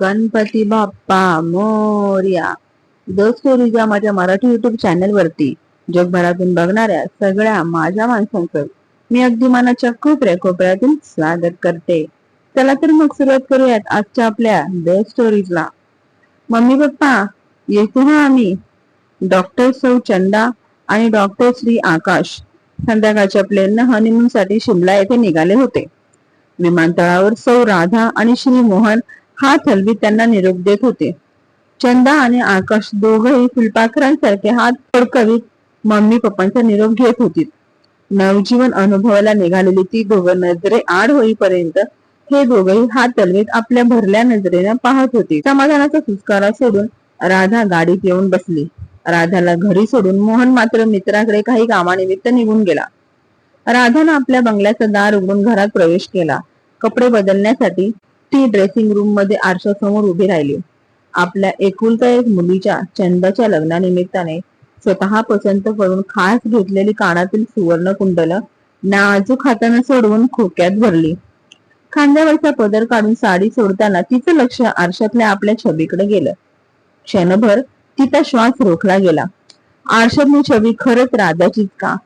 Ganpati Bappa Morya. The स्टोरीच्या माझ्या Marathi YouTube channel वरती जगभरातून बघणाऱ्या सगळ्या माझ्या माणसांचं मी अगदी मनाच्या कोपऱ्या कोपऱ्यातून स्वागत करते. चला तर मग सुरुवात करूयात आजच्या आपल्या द स्टोरीजला मम्मी पप्पा येतो ना आम्ही? डॉक्टर सौ चंदा आणि डॉक्टर श्री आकाश संध्याकाळच्या प्लेननं हनीमून साठी शिमला येथे निघाले होते. विमानतळावर सौ राधा आणि श्री मोहन हा थलवी त्यांना निरोप देत होते. चंदा आणि आकाश दोघही फुलपाखरांसारखे हात फडकवीत मम्मी पप्पांचा निरोप घेत होती. नवजीवन अनुभवाला निघालेली ती दोघं नजरे आड होईपर्यंत हे दोघही हात तलवीत आपल्या भरल्या नजरेनं पाहत होते. समाधानाचा सुस्कारा सोडून राधा गाडीत येऊन बसली. राधाला घरी सोडून मोहन मात्र मित्राकडे काही कामानिमित्त निघून गेला. राधानं आपल्या बंगल्याचं दार उघडून घरात प्रवेश केला. कपडे बदलण्यासाठी ती ड्रेसिंग रूममध्ये आरशासमोर उभी राहिली. आपल्या एकुलता एक मुलीच्या चंदाच्या लग्नानिमित्ताने स्वतः पसंत करून खास घेतलेली कानातील सुवर्ण कुंडल नाजूक हाताने सोडवून खोक्यात भरली. खांद्यावरचा पदर काढून साडी सोडताना तिचं लक्ष आरशातल्या आपल्या छबीकडे गेलं. क्षणभर तिचा श्वास रोखला गेला. आरशातली छबी खरंच राधाचीच का?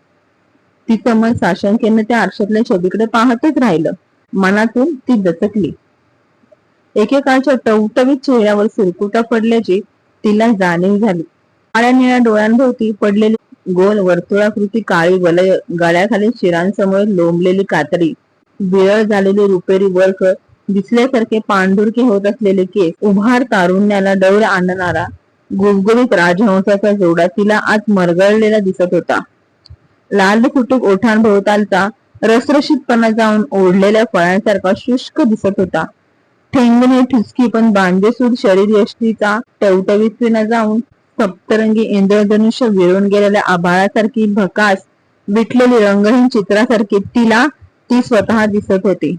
तिचं मन साशंकेनं त्या आरशातल्या छबीकडे पाहतच राहिलं. मनातून ती दचकली. एकेकाळच्या टवटवीत चेहऱ्यावर सुरकुटा पडल्याची तिला जाणीव झाली. काळ्या निळ्या डोळ्यांभोवती पडलेली गोल वर्तुळाकृती काळी वलय गळ्याखाली शिरांसमोर लोंबलेली कातडी विरळ झालेली रुपेरी वर्क दिसल्यासारखे पांढुरके होत असलेले केस उभार तारुण्याला डौर आणणारा गुबगुबीत राजहंसाचा जोडा तिला आज मरगळलेला दिसत होता. लाल कुटुंब ओठांभोवतालचा रसरशीतपणा जाऊन ओढलेल्या फळांसारखा शुष्क दिसत होता. ठेंगणे ठुसकी पण बांधेसूर शरीर यष्टीचा टवटवीत जाऊन सप्तरंगी इंद्रधनुष्य विरून गेलेल्या आभाळासारखी भकास विटलेली रंगहीन चित्रासारखी तिला ती स्वतः दिसत होती.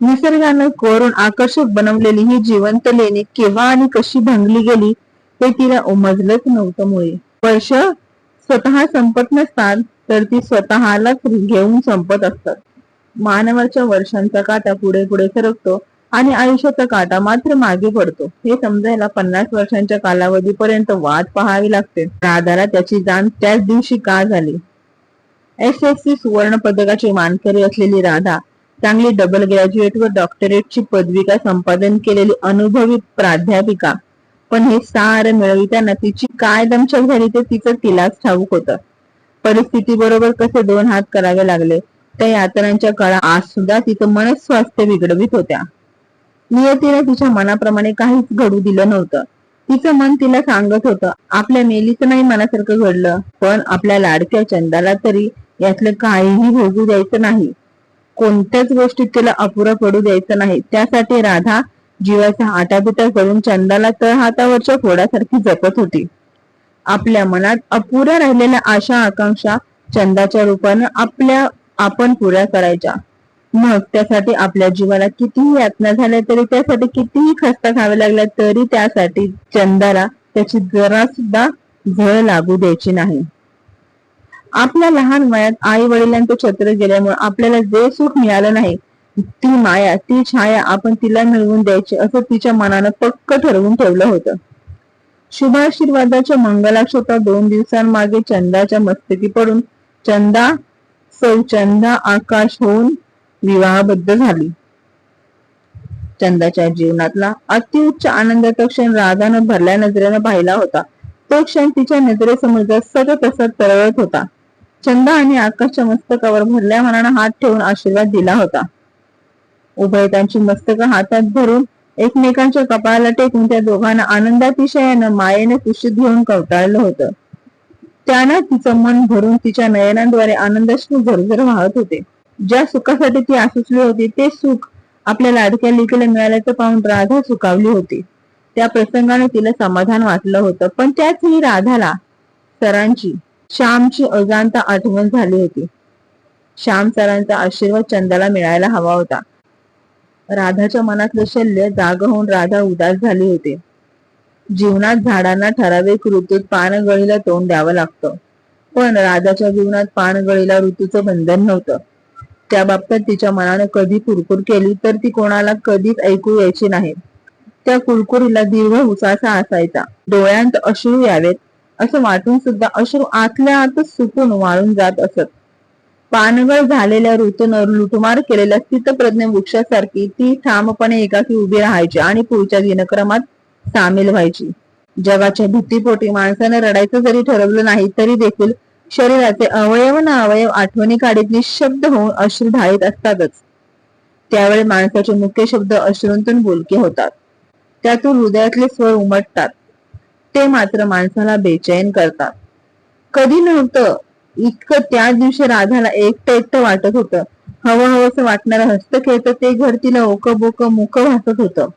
निसर्गानं कोरून आकर्षक बनवलेली ही जिवंत लेणी केव्हा आणि कशी भंगली गेली ते तिला उमजलंच नव्हतं मुळे. वर्ष स्वतः संपत नसतात तर ती स्वतःलाच घेऊन संपत असतात. मानवाच्या वर्षांचा काटा पुढे पुढे सरकतो आणि आयुष्याचा काटा मात्र मागे पडतो. हे समजायला पन्नास वर्षांच्या कालावधीपर्यंत वाट पाहावी लागते. राधाला त्याची जाण त्याच दिवशी का झाली? एस एस सी सुवर्ण पदकाची मानकरी असलेली राधा चांगली डबल ग्रॅज्युएट व डॉक्टरेटची पदविका संपादन केलेली अनुभवी प्राध्यापिका? पण हे सार मिळविताना तिची काय दमछक झाली ते तिचं तिलाच ठाऊक होतं. परिस्थिती बरोबर कसे दोन हात करावे लागले? त्या यातनांच्या काळा आज सुद्धा तिचं मनस्वास्थ्य बिघडवित होत्या. नियतीने तिच्या मनाप्रमाणे काहीच घडू दिलं नव्हतं. तिचं मन तिला सांगत होतं आपल्या मेलीचं नाही मनासारखं घडलं पण आपल्या लाडक्या चंदाला तरी यातलं काहीही भोगू द्यायचं नाही. कोणत्याच गोष्टीत तिला अपुरं पडू द्यायचं नाही. त्यासाठी राधा जीवाचा आटापिटा करून चंदाला तळ हातावरच्या फोडासारखी जपत होती. आपल्या मनात अपुऱ्या राहिलेल्या आशा आकांक्षा चंदाच्या रूपानं आपल्या आपण पुऱ्या करायच्या. मग त्यासाठी आपल्या जीवाला कितीही यातना झाल्या तरी त्यासाठी कितीही खस्ता खाव्या लागल्या तरी त्यासाठी चंदाला त्याची जरा सुद्धा झळ लागू द्यायची नाही. आपल्या लहान वयात आई वडिलांचं छत्र गेल्यामुळे आपल्याला जे सुख मिळालं नाही ती माया ती छाया आपण तिला मिळवून द्यायची असं तिच्या मनानं पक्क ठरवून ठेवलं होतं. शुभाशीर्वादाच्या मंगलाक्षता दोन दिवसांमागे चंदाच्या मस्तकी पडून चंदा सौ चंदा आकाश होऊन विवाहबद्ध झाली. चंदाच्या जीवनातला अतिउच्च आनंदाचा क्षण राधानं भरल्या नजरेनं पाहिला होता. तो क्षण तिच्या नजरेसमोर सतत तसा तरळत होता. चंदा आणि आकाशच्या मस्तकावर भरल्या मनानं हात ठेवून आशीर्वाद दिला होता. उभयतांची मस्तक हातात धरून एकमेकांच्या कपाळाला टेकून त्या दोघांना आनंदातिशयानं मायेने कुशीत घेऊन कवटाळलं होतं. त्यानं तिचं मन भरून तिच्या नयनांद्वारे आनंदाशी झरझर वाहत होते. ज्या सुखासाठी ती आसुसली होती ते सुख आपल्या लाडक्या लिकीला मिळाल्याचं पाहून राधा सुखावली होती. त्या प्रसंगाने तिला समाधान वाटलं होतं. पण त्याच ही राधाला सरांची श्यामची अजांता आठवण झाली होती. श्याम सरांचा आशीर्वाद चंदाला मिळायला हवा होता. राधाच्या मनातलं शल्य जाग होऊन राधा उदास झाली होती. जीवनात झाडांना ठराविक ऋतूत पानगळीला तोंड द्यावं लागतं. पण राधाच्या जीवनात पानगळीला ऋतूचं बंधन नव्हतं. त्या बाबतीत तिच्या मनाने कधी कुरकुर केली तर ती कोणाला कधीच ऐकू यायची नाही. त्या कुरकुरीला दीर्घ उसासा असायचा. डोळ्यांत अश्रू यावेत. असं वाटून सुद्धा अश्रू आतल्या आतच सुकून वाळून जात असत. पानगळ झालेल्या ऋतून लुटमार केलेल्या स्थितप्रज्ञ वृक्षासारखी ती ठामपणे एकाकी उभी राहायची आणि पुढच्या दिनक्रमात सामील व्हायची. जगाच्या भीतीपोटी माणसाने रडायचं जरी ठरवलं नाही तरी देखील शरीराचे अवयव ना अवयव आठवणी काढीत निशब्द होऊन अश्रू ढाळीत असतातच. त्यावेळी माणसाचे मुख्य शब्द अश्रूंतून बोलके होतात. त्यातून हृदयातले स्वर उमटतात. ते मात्र माणसाला बेचैन करतात. कधी नव्हतं इतकं त्या दिवशी राधाला एकटं एकटं वाटत होतं. हवं हवंसं वाटणारं हस्त खेळतं ते घर तिला ओक बोक मुख भासत होतं.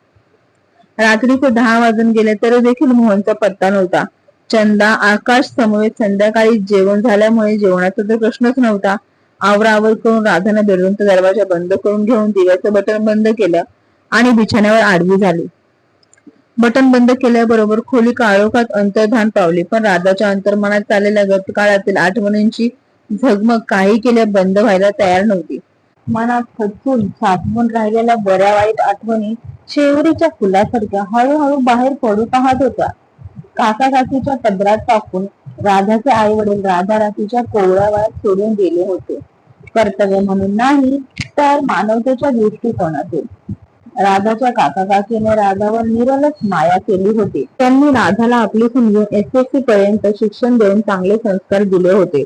रात्रीचे दहा वाजून गेले तरी देखील मोहनचा पत्ता नव्हता. चंदा आकाश समवेत संध्याकाळी जेवण झाल्यामुळे जेवणाचा तर प्रश्नच नव्हता. आवरावर करून राधानं बेडरूमचा दरवाजा बंद करून घेऊन दिव्याचं बटन बंद केलं आणि बिछाण्यावर आडवी झाली. बटन बंद केल्याबरोबर खोली काळोखात अंतर्धान पावली पण राधाच्या अंतर्मनात चाललेल्या गतकाळातील आठवणींची झगमग काही केल्या बंद व्हायला तयार नव्हती. मनात खचून साठवून राहिलेल्या बऱ्या वाईट आठवणी शेवरीच्या फुलासारख्या हळूहळू बाहेर पडू पाहत होत्या. काका काकीच्या पदरात टाकून राधाचे आई वडील राधा राखीच्या कोवळ्या वयात सोडून गेले होते. कर्तव्य म्हणून नाही तर मानवतेच्या दृष्टिकोनातून. राधाच्या काका काकीने राधावर निरलच माया केली होती. त्यांनी राधाला आपली समजून एस एस सी पर्यंत शिक्षण देऊन चांगले संस्कार दिले होते.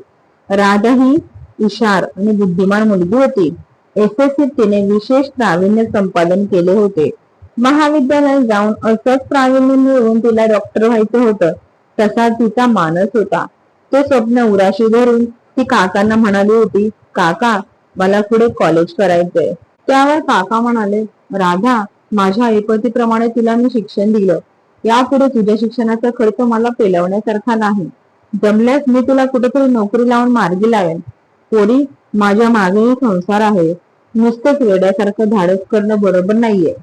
राधा ही हुशार आणि बुद्धिमान मुलगी होती. एस एस सी तिने विशेष प्रावीण्य संपादन केले होते. महाविद्यालयात जाऊन असंच प्रावीण्य मिळवून तिला डॉक्टर व्हायचं होतं तसा तिचा मानस होता. ते स्वप्न उराशी धरून ती काकांना म्हणाली होती काका मला पुढे कॉलेज करायचंय. त्यावर काका म्हणाले राधा माझ्या ऐपतीप्रमाणे तिला मी शिक्षण दिलं. यापुढे तुझ्या शिक्षणाचा खर्च मला पेलवण्यासारखा नाही. जमल्यास मी तुला कुठेतरी नोकरी लावून मार्गी लावेन. पोरी माझ्या मागेही संसार आहे. नुसतंच वेड्यासारखं धाडस करणं बरोबर नाहीये.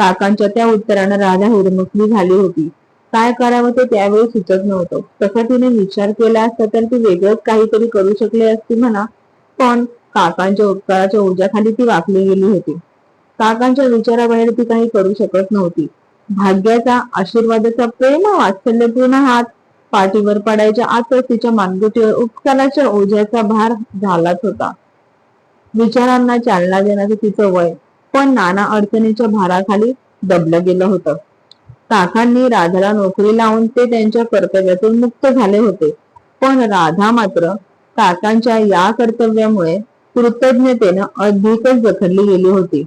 काकांच्या त्या उत्तरानं राधा हिरमुखली झाली होती. काय करावं ते त्यावेळी सुचत नव्हतं. तसं तिने विचार केला असता तर ती वेगळंच काहीतरी करू शकली असती म्हणा. पण काकांच्या उपकाराच्या ऊर्जाखाली ती वाकली गेली होती. काकांच्या विचाराबाहेर ती काही करू शकत नव्हती. भाग्याचा आशीर्वादाचा प्रेम वात्सल्यपूर्ण हात पाठीवर पडायच्या आतच तिच्या मानगुटीवर उपकाराच्या ओझ्याचा भार झालाच होता. विचारांना चालना देण्याचं तिचं वय पण नाना अडचणीच्या भाराखाली दबलं गेलं होतं. काकांनी राधाला नोकरी लावून ते त्यांच्या कर्तव्यातून मुक्त झाले होते. पण राधा मात्र काकांच्या या कर्तव्यामुळे कृतज्ञतेनं अधिकच जखडली गेली होती.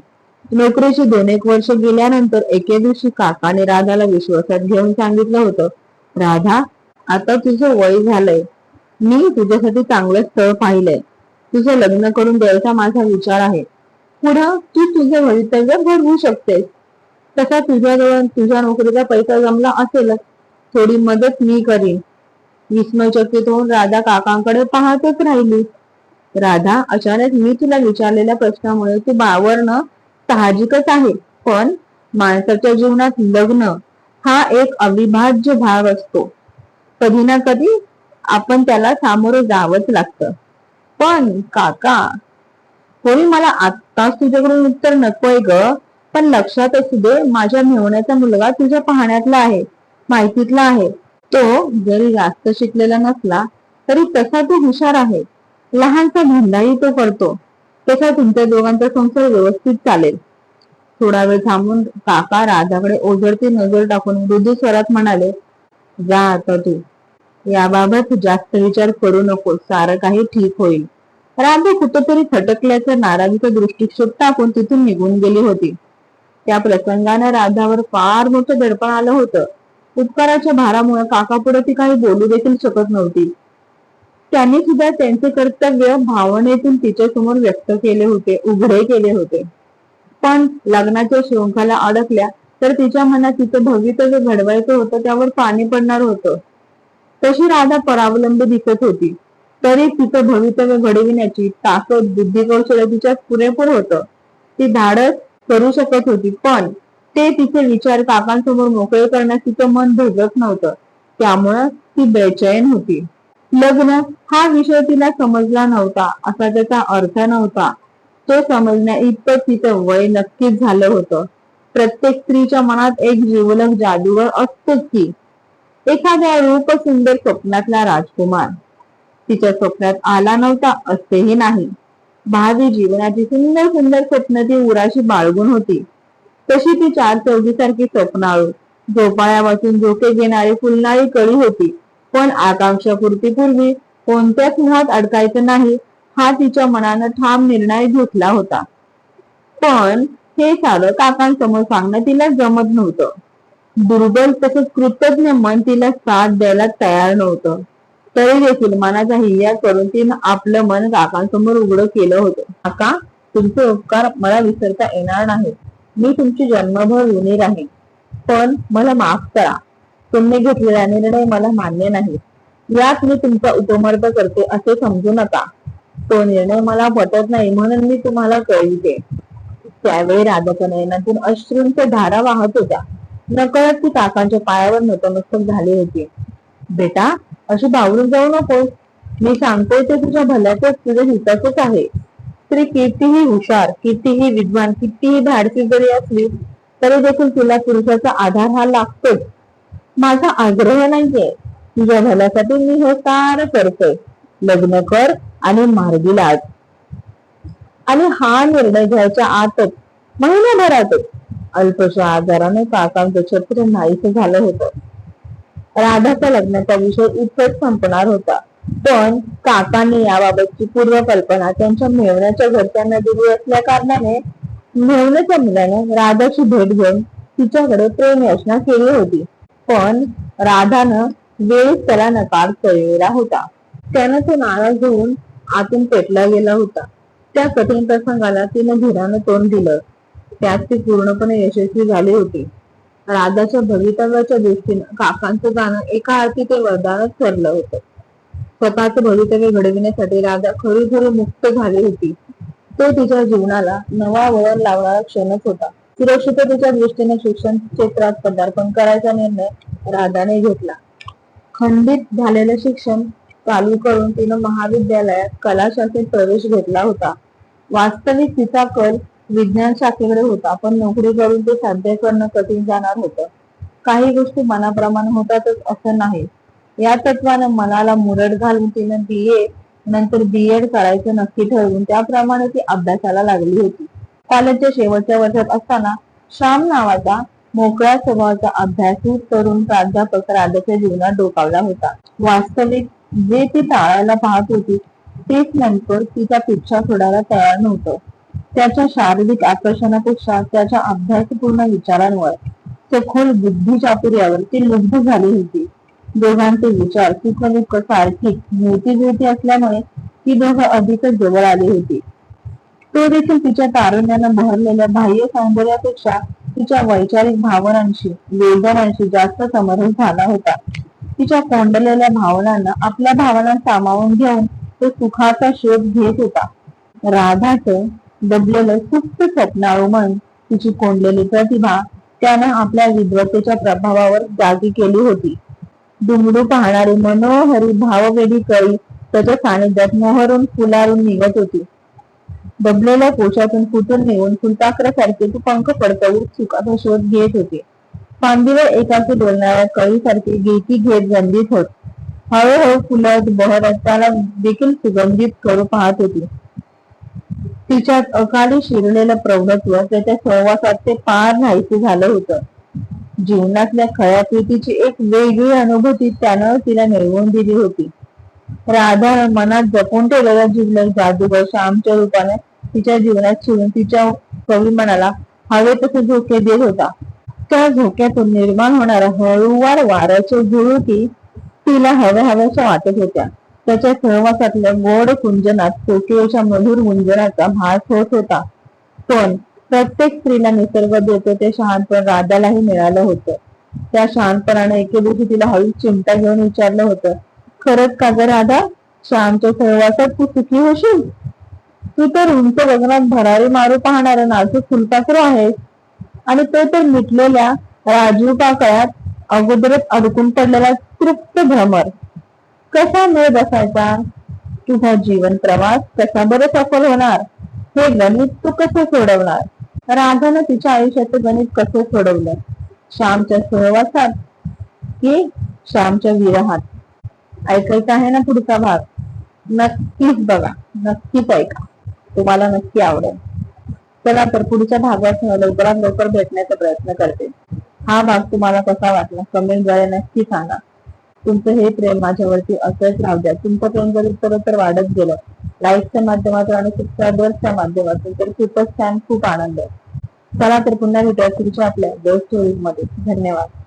नोकरीची दोन एक वर्ष गेल्यानंतर एके दिवशी काकाने राधाला विश्वासात घेऊन सांगितलं होतं राधा आता तुझं वय झालंय. मी तुझ्यासाठी चांगलं स्थळ पाहिलंय. तुझं लग्न करून द्यायचा माझा विचार आहे. पुढं तू तुझे भवितव्य घडवू शकतेस. तसा तुझ्याजवळ तुझ्या नोकरीचा पैसा जमला असेलच थोडी मदत मी करीन. विस्मयचकित होऊन राधा काकांकडे पाहतच राहिली. राधा अचानक मी तुला विचारलेल्या प्रश्नामुळे तू बावरणं साहजिकच आहे पण माणसाच्या जीवनात लग्न हा एक अविभाज्य भाग असतो. कधी ना कधी आपण त्याला सामोरं जावंच लागतं. पण काका होय मला आत्ताच तुझ्याकडून उत्तर नकोय ग पण लक्षात असू दे माझ्या मेवण्याचा मुलगा तुझ्या पाहण्यातला आहे माहितीतला आहे. तो जरी जास्त शिकलेला नसला तरी तसा तो हुशार आहे. लहानसा धंदाही तो करतो. तसा तुमच्या दोघांचा संसार व्यवस्थित चालेल. थोडा वेळ थांबून काका राधाकडे ओझरती नजर टाकून मृदू स्वरात म्हणाले जा आता तू. याबाबत जास्त विचार करू नको सारं काही ठीक होईल. राधा कुठेतरी थटकल्याचा नाराजीचा दृष्टिक्षेप टाकून तिथून निघून गेली होती. त्या प्रसंगाने राधावर फार मोठं दडपण आलं होतं. उपकाराच्या भारामुळे काकापुढे ती काही बोलू देखील शकत नव्हती. त्यांनी सुद्धा त्यांचे कर्तव्य भावनेतून तिच्या समोर व्यक्त केले होते उघडे केले होते. पण लग्नाच्या शृंखला अडकल्या तर तिच्या मनात तिचं भवितव्य घडवायचं होतं त्यावर पाणी पडणार होतं. तशी राधा परावलंबी दिसत होती. तरी तिचं भवितव्य घडविण्याची ताकद बुद्धी कौशल्य तिच्यात पुरेपूर होतं. ती धाडस करू शकत होती पण ते तिचे विचार काकांसमोर मोकळे करण्यास तिचं मन धोगत नव्हतं. त्यामुळं ती बेचैन होती. लग्न हा विषय तिला समजला नव्हता असा त्याचा अर्थ नव्हता. तो समजण्या इतकं तिचं वय नक्कीच झालं होतं. प्रत्येक स्त्रीच्या मनात एक जीवलग जादूगर असतोच की एखाद्या रूप सुंदर स्वप्नातला राजकुमार. तिच्या स्वप्नात आला नव्हता असतेही नाही. भावी जीवनाची सुंदर सुंदर स्वप्न ती उराशी बाळगून होती. तशी ती चार चौघीसारखी स्वप्नाळू. झोपाळ्यापासून झोके घेणारी फुलणारी कळी होती. पण आकांक्षा पूर्वी कोणत्याच मुहात अडकायचं नाही हा तिच्या मनानं ठाम निर्णय घेतला होता. पण हे सारं काकांसमोर सांगणं तिला जमत नव्हतं. दुर्बल तसंच कृतज्ञ मन तिला साथ द्यायला तयार नव्हतं. तरी देखील मनाचा हिया करून तिनं आपलं मन काकांसमोर उघडं केलं होतं. काका तुमचे उपकार मला विसरता येणार नाही मी तुमची जन्मभर ऋणी राहीन. पण मला माफ करा. तुम्ही घेतलेला निर्णय मला मान्य नाही. यात मी तुमचा उपमर्द करते असे समजू नका. तो निर्णय मला पटत नाही म्हणून मी तुम्हाला कळविते. त्यावेळी राधाच्या नयनातून अश्रूंच्या धारा वाहत होत्या. नकळत ती काकांच्या पायावर नतमस्तक झाली होती. बेटा अशी बावरून जाऊ नकोस. मी सांगतोय ते तुझ्या भल्याचंच तुझ्या हिताचंच आहे. स्त्री कितीही हुशार कितीही विद्वान कितीही धाडसी जरी असली तरी देखील तुला पुरुषाचा आधार हा लागतोच. माझा आग्रह नाहीये. तुझ्या भल्यासाठी मी हे सार करतोय. लग्न कर आणि मार्गी लाज आणि हा निर्णय घ्यायच्या आतच महिन्याभरातच अल्पशा आजाराने काकांचं छत्र नाहीस झालं होतं. राधाच्या लग्नाचा विषय इथेच संपणार होता. पण काकांनी याबाबतची पूर्व कल्पना त्यांच्या मेवण्याच्या घरच्यांना दिली असल्या कारणाने मेवण्याच्या मुलाने राधाची भेट घेऊन तिच्याकडे प्रेम योजना केली होती. पण राधानं वेळीच त्याला नकार कळलेला होता. त्यानं तो नाराज होऊन आतून पेटला गेला होता. त्या कठीण प्रसंगाला तिनं धीरानं तोंड दिलं. त्यात ती पूर्णपणे यशस्वी झाली होती. राधाच्या भवितव्याच्या दृष्टीनं काकांचं जाणं एका अर्थी ते वरदानच ठरलं होतं. स्वतःच भवितव्य घडविण्यासाठी राधा खरी मुक्त झाली होती. तो तिच्या जीवनाला नवा वळण लावणारा क्षणच होता. सुरक्षिततेच्या दृष्टीने शिक्षण क्षेत्रात पदार्पण करायचा निर्णय राधाने घेतला. खंडित झालेलं शिक्षण चालू करून तिनं महाविद्यालयात कलाशाखेत प्रवेश घेतला होता. वास्तविक तिचा कल विज्ञान शाखेकडे होता. पण नोकरी करून ते साध्य करणं कठीण जाणार होतं. काही गोष्टी मनाप्रमाणे होतातच असं नाही. या तत्वानं मनाला मुरड घालून तिनं बी ए नंतर बी एड करायचं नक्की ठरवून त्याप्रमाणे ती अभ्यासाला लागली होती. कॉलेजच्या शेवटच्या वर्षात असताना श्याम नावाचा मोकळ्या स्वभावाचा अभ्यासू तरुण प्राध्यापक राधाच्या जीवनात डोकावला होता. वास्तविक जे ती टाळायला पाहत होती तेच नंतर तिचा पिछा सोडायला तयार नव्हतं. त्याच्या शारीरिक आकर्षणापेक्षा त्याच्या अभ्यासपूर्ण विचारांवर सखोल बुद्धी ती लुब्ध झाली होती. दोघांचे विचार सुखदुःख सारखी मोठी जुळती असल्यामुळे ती दोघं अधिकच जवळ आली होती. तो देखील तिच्या तारुण्यानं बहरलेल्या बाह्य सौंदर्यापेक्षा तिच्या वैचारिक भावनांशी वेदनांशी जास्त समरस झाला होता. तिच्या कोंडलेल्या भावनांना आपल्या भावना सामावून घेऊन तो सुखाचा शोध घेत होता. राधाचं दबलेलं सुप्त स्वप्नाळू मन तिची कोंडलेली प्रतिभा त्यानं आपल्या विद्वत्तेच्या प्रभावावर जागी केली होती. डुंगडू पाहणारी मनोहरी भाववेडी कळी त्याच्या सानिध्यात मोहरून फुलारून निघत होती. दबलेल्या कोशातून फुटून निघून फुलपाखरासारखे तू पंख पडतवून सुखाचा शोध घेत होते. फांदीवर एकाकी डोलणाऱ्या कळीसारखी गिळती घेत गंधित होत. हळूहळू फुलत बहरत त्याला देखील सुगंधित करू पाहत होती. तिच्यात अकाली शिरलेलं प्रौढत्व त्याच्या सहवासात ते पार नाहीसे झालं होतं. जीवनातल्या खऱ्या प्रीतीची एक वेगळी अनुभूती त्यानं तिला मिळवून दिली होती. राधा मनात जपून ठेवलेला जीवलग जादूगर श्यामच्या रूपाने तिच्या जीवनात शिवून तिच्या कवी मनाला हवे तसे झोके देत होता. त्या झोक्यातून निर्माण होणाऱ्या हळूवार वाऱ्याच्या झुळुकी तिला हव्या हव्याच्या वाटत होत्या. त्याच्या सहवासातल्या गोड कुंजनात कोकिळेच्या मधुर गुंजनाचा भास होत होता. पण प्रत्येक स्त्रीला निसर्ग देतो ते शहाणपण राधालाही मिळालं होतं. त्या शहाणपणाने एके दिवशी तिला हळू चिमटा घेऊन विचारलं होतं खरंच का ग राधा? श्यामच्या सहवासात तू सुखी होशील? तू तर उंच गगनात भरारी मारू पाहणार नाजूक फुलपाखरू आहेस. आणि तो तर मिटलेल्या राजू पाकळ्यात अगोदरच अडकून पडलेला तृप्त भ्रमर. कसा न बसायचा? तुझा जीवन प्रवास कसा बरं सफल होणार? हे गणित तू कसं सोडवणार? राधानं तिच्या आयुष्याचं गणित कसं सोडवलं? श्यामच्या सहवासात? की श्यामच्या विरहात ऐकायचा आहे ना पुढचा भाग? नक्कीच बघा. नक्कीच ऐका. तुम्हाला नक्की आवडेल. चला तर पुढच्या भागात लवकरात लवकर भेटण्याचा प्रयत्न करते. हा भाग तुम्हाला कसा वाटला? कमेंटद्वारे नक्की सांगा. तुमचं हे प्रेम माझ्यावरती असंच राहू द्या. तुमचं प्रेम जर उत्तर तर वाढत गेलं लाईकच्या माध्यमातून आणि सबस्क्रायबर्सच्या माध्यमातून तर खूपच छान खूप आनंद आहे. चला तर पुन्हा भेटूया पुढच्या आपल्या दोन स्टोरीजमध्ये. धन्यवाद.